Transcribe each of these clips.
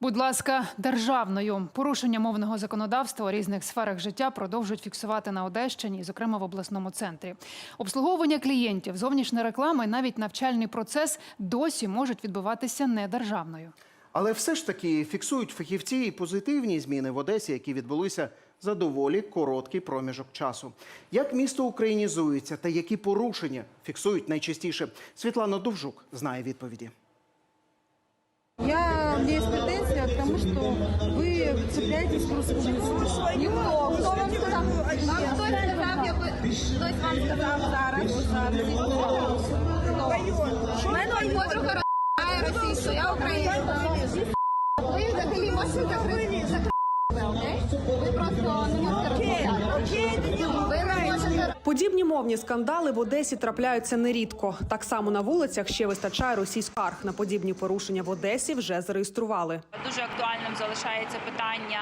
Будь ласка, державною порушення мовного законодавства у різних сферах життя продовжують фіксувати на Одещині, зокрема в обласному центрі. Обслуговування клієнтів, зовнішня реклама і навіть навчальний процес досі можуть відбуватися недержавною. Але все ж таки фіксують фахівці і позитивні зміни в Одесі, які відбулися за доволі короткий проміжок часу. Як місто українізується та які порушення фіксують найчастіше? Світлана Довжук знає відповіді. Я, у что вы цепляетесь к русскому языку. Хто вам сказав? Вам хтось сказав, я би- хтось вам сказав зараз. У мене подруга розмовляє російською, я українською. Ви взагалі закрити, окей? Ви просто не можете розмовляти. Ви Подібні мовні скандали в Одесі трапляються нерідко. Так само на вулицях ще вистачає російських скарг на подібні порушення в Одесі вже зареєстрували. Дуже актуальним залишається питання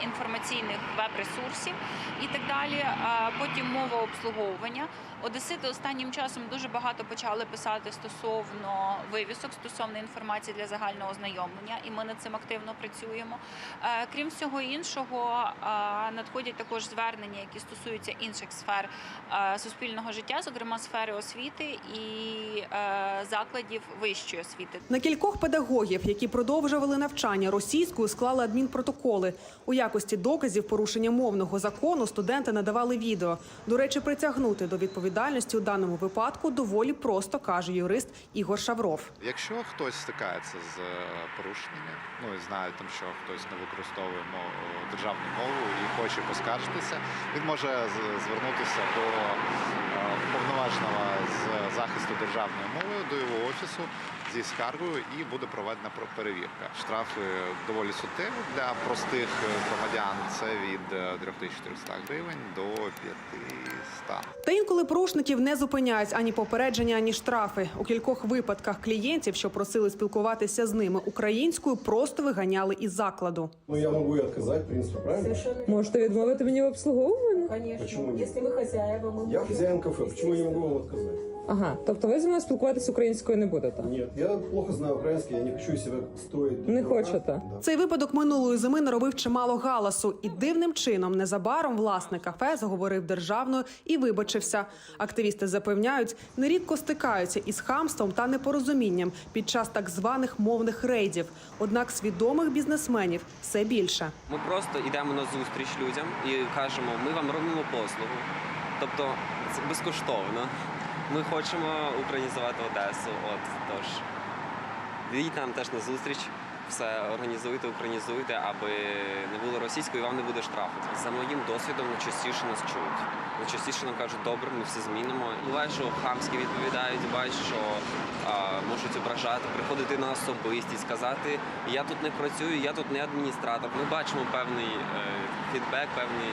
е, інформаційних веб-ресурсів і так далі. Е, Потім мова обслуговування. Одесити останнім часом дуже багато почали писати стосовно вивісок, стосовно інформації для загального ознайомлення, і ми над цим активно працюємо. Е, Крім всього іншого, надходять також звернення, які стосуються інших сфер суспільного життя, зокрема сфери освіти і е, закладів вищої освіти. На кількох педагогів, які продовжували навчання російською, склали адмінпротоколи. У якості доказів порушення мовного закону студенти надавали відео. До речі, притягнути до відповідальності у даному випадку доволі просто каже юрист Ігор Шавров. Якщо хтось стикається з е, порушеннями, ну і знає там, що хтось не використовує мову, державну мову і хоче поскаржитися, він може звернутися до е, повноваженого з захисту державної мови до його офісу зі скаргою і буде проведена про- перевірка. Штрафи доволі суттєві для простих е, громадян. Це від е, 3400 гривень до 500. Та інколи порушників не зупиняють ані попередження, ані штрафи. У кількох випадках клієнтів, що просили спілкуватися з ними українською, просто виганяли із закладу. Ну, я могу и отказать, в принципе, правильно? Можете відмовити мені в обслуговуванні? Конечно. Почему нет? Если вы хозяева, мы Я хозяин кафе, почему я могу вам отказать? Ага, тобто ви зі мною спілкуватися українською не будете? Нет, я плохо знаю украинский, я не хочу из себя строить... Не хочете? Цей випадок минулої зими наробив чимало галасу, і дивним чином незабаром власник кафе заговорив державною і вибачився. Активісти запевняють, нерідко стикаються із хамством та непорозумінням під час так званих мовних рейдів. Однак свідомих бізнесменів все більше. Ми просто йдемо на зустріч людям і кажемо, ми вам робимо послугу. Тобто безкоштовно. Ми хочемо українізувати Одесу. От тож йдіть нам теж на зустріч, все організуйте, українізуйте, аби не було російською, і вам не буде штрафу. За моїм досвідом частіше нас чують. Частіше нам кажуть, добре, ми все змінимо. Буває, що хамськи відповідають, бувають, що а, можуть ображати, приходити на особистість, сказати, я тут не працюю, я тут не адміністратор. Ми бачимо певний е, фідбек, певний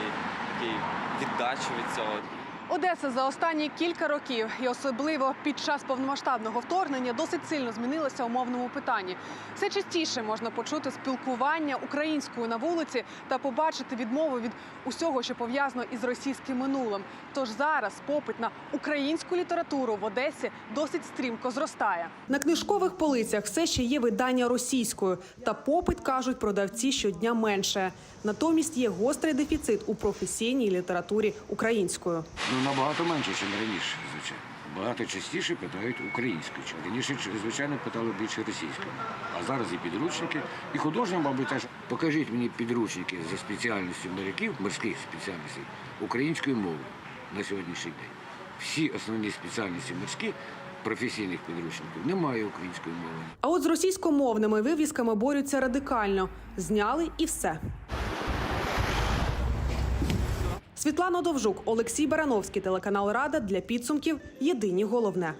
такий віддачу від цього. Одеса за останні кілька років, і особливо під час повномасштабного вторгнення, досить сильно змінилася у мовному питанні. Все частіше можна почути спілкування українською на вулиці та побачити відмову від усього, що пов'язано із російським минулим. Тож зараз попит на українську літературу в Одесі досить стрімко зростає. На книжкових полицях все ще є видання російською, та попит кажуть продавці щодня менше. Натомість є гострий дефіцит у професійній літературі українською. Ну, набагато менше, ніж раніше, звичайно. Багато частіше питають українською. Чи Раніше, звичайно, питали більше російською. А зараз і підручники, і художнім, мабуть, теж покажіть мені підручники за спеціальністю моряків, морських спеціальностей, українською мовою на сьогоднішній день. Всі основні спеціальності морські професійних підручників немає української мови. А от з російськомовними вивісками борються радикально. Зняли і все. Світлана Довжук, Олексій Барановський, телеканал Рада для підсумків. Єдині головне.